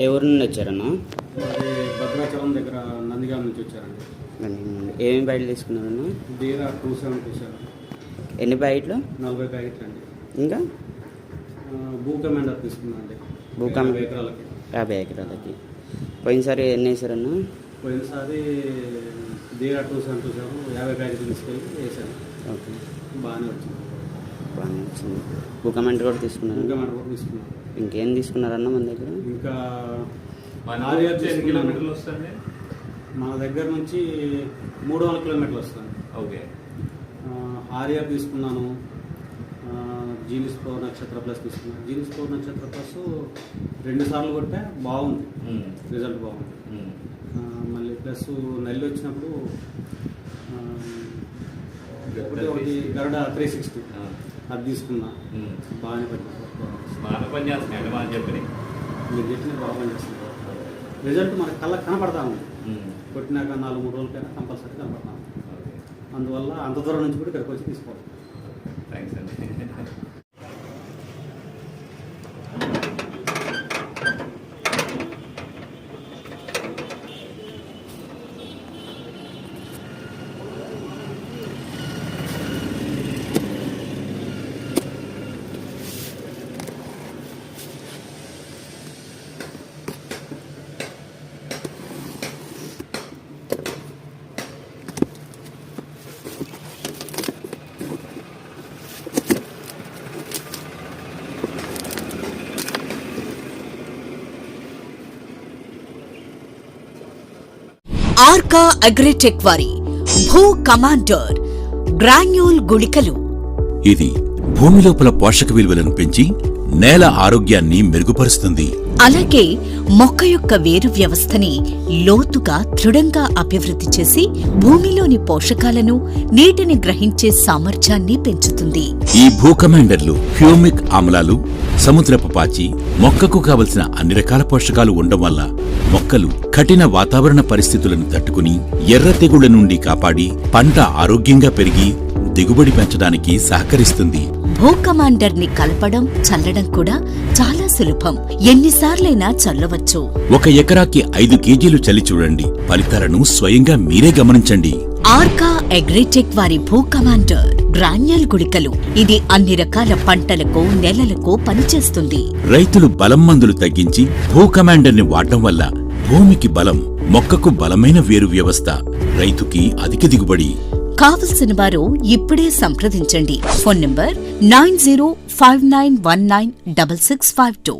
ఏ ఊరు నుండి వచ్చారన్నా భద్రాచలం దగ్గర నందిగామ నుంచి వచ్చారండి. ఏమేమి బయటలు తీసుకున్నారన్నా? బీరా టూ సెవెన్ ఎన్ని ప్యాకెట్లు నలభై ప్యాకెట్లు అండి. ఇంకా? భూ కమాండర్ తీసుకున్నాండి భూ ఎకరాలకి. యాభై ఎకరాలకి. పోయినసారి ఎన్ని వేసారన్నా పోయినసారి బీరా టూ సెవెన్ టూ సెవెన్ యాభై ప్యాకెట్లు తీసుకెళ్ళి వేసాను ఓకే. బాగానే వచ్చింది. వచ్చింది బుకమెంట్ కూడా తీసుకున్నారు? కూడా ఇంకేం తీసుకున్నారన్నా మన దగ్గర? ఇంకా ఎన్ని. కిలోమీటర్లు వస్తుంది? మన దగ్గర నుంచి మూడు వందల కిలోమీటర్లు వస్తుంది. ఓకే. ఆర్ఆర్ తీసుకున్నాను. జీనిస్ పవర్ నక్షత్ర ప్లస్ తీసుకున్నాను. జీనిస్ పవర్ నక్షత్ర ప్లస్ రెండు సార్లు కొట్టే బాగుంది. రిజల్ట్ బాగుంది. మళ్ళీ ప్లస్ నెల్లి వచ్చినప్పుడు ఒకటి గరుడ త్రీ సిక్స్టీ. అది తీసుకున్నా. బాగానే పనిచేస్తుంది బాగా పని చేస్తున్నాయి బాగా చెప్పని మీరు చెప్పిన బాగా పనిచేస్తుంది. రిజల్ట్ మనకి కళ్ళకి కనపడతా ఉంది. కొట్టినాక నాలుగు మూడు రోజులకైనా కంపల్సరీ కనపడతా అందువల్ల అంత దూరం నుంచి కూడా ఇక్కడికి వచ్చి తీసుకోవాలి. థ్యాంక్స్ అండి. ఆర్కా అగ్రిటెక్ వారి భూ కమాండర్ గ్రాన్యూల్ గుళికలు. ఇది భూమి లోపల పోషక విలువలను పెంచి నేల ఆరోగ్యాన్ని మెరుగుపరుస్తుంది. అలాగే మొక్క యొక్క వేరు వ్యవస్థని లోతుగా దృఢంగా అభివృద్ధి చేసి భూమిలోని పోషకాలను నీటిని గ్రహించే సామర్థ్యాన్ని పెంచుతుంది. ఈ భూకమాండర్లు హ్యూమిక్ ఆమ్లాలు సముద్రపు పాచి మొక్కకు కావలసిన అన్ని రకాల పోషకాలు ఉండడం వల్ల మొక్కలు కఠిన వాతావరణ పరిస్థితులను తట్టుకుని ఎర్ర తెగుళ్ళ నుండి కాపాడి పంట ఆరోగ్యంగా పెరిగి దిగుబడి పెంచడానికి సహకరిస్తుంది. భూ కమాండర్ని కలపడం చల్లడం కూడా చాలా సులభం. ఎన్నిసార్లైనా చల్లవచ్చు. ఒక ఎకరాకి ఐదు కేజీలు చల్లి చూడండి. ఫలితాలను స్వయంగా మీరే గమనించండి. ఆర్కా అగ్రిటెక్ వారి భూ కమాండర్ గ్రాన్యల్ గుళికలు ఇది అన్ని రకాల పంటలకు నెలలకు పనిచేస్తుంది. రైతులు బలం మందులు తగ్గించి భూ కమాండర్ని వాడటం వల్ల భూమికి బలం మొక్కకు బలమైన వేరు వ్యవస్థ రైతుకి అధిక దిగుబడి. కావలసిన వారు ఇప్పుడే సంప్రదించండి. Phone number nine zero five nine one nine double six five two.